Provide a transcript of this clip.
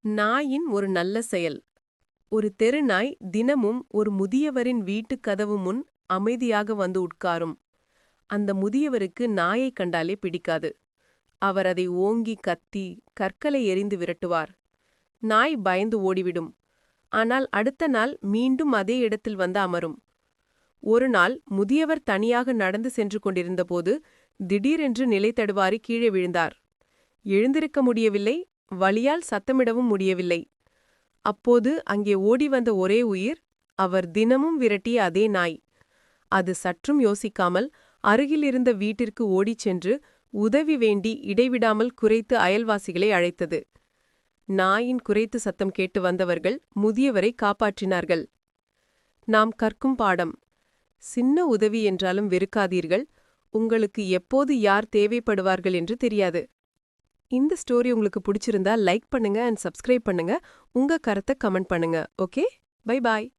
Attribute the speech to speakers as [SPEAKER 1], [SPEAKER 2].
[SPEAKER 1] நாயின் ஒரு நல்ல செயல். ஒரு தெருநாய் தினமும் ஒரு முதியவரின் வீட்டுக் கதவு முன் அமைதியாக வந்து உட்காரும். அந்த முதியவருக்கு நாயைக் கண்டாலே பிடிக்காது. அவர் அதை ஓங்கி கத்தி கற்களை எறிந்து விரட்டுவார். நாய் பயந்து ஓடிவிடும். ஆனால் அடுத்த நாள் மீண்டும் அதே இடத்தில் வந்து அமரும். ஒரு நாள் முதியவர் தனியாக நடந்து சென்று கொண்டிருந்தபோது திடீரென்று நிலை தடுவாரி கீழே விழுந்தார். எழுந்திருக்க முடியவில்லை வழியால் சத்தமிடவும் முடியவில்லை. அப்போது அங்கே ஓடி வந்த ஒரே உயிர் அவர் தினமும் விரட்டிய அதே நாய். அது சற்றும் யோசிக்காமல் அருகிலிருந்த வீட்டிற்கு ஓடிச் சென்று உதவி வேண்டி இடைவிடாமல் குறைத்து அயல்வாசிகளை அழைத்தது. நாயின் குறைத்து சத்தம் கேட்டு வந்தவர்கள் முதியவரை காப்பாற்றினார்கள். நாம் கற்கும் பாடம். சின்ன உதவி என்றாலும் வெறுக்காதீர்கள். உங்களுக்கு எப்போது யார் தேவைப்படுவார்கள் என்று தெரியாது. இந்த ஸ்டோரி உங்களுக்கு பிடிச்சிருந்தா லைக் பண்ணுங்க அண்ட் சப்ஸ்கிரைப் பண்ணுங்க. உங்க கருத்தை கமெண்ட் பண்ணுங்க. Okay bye bye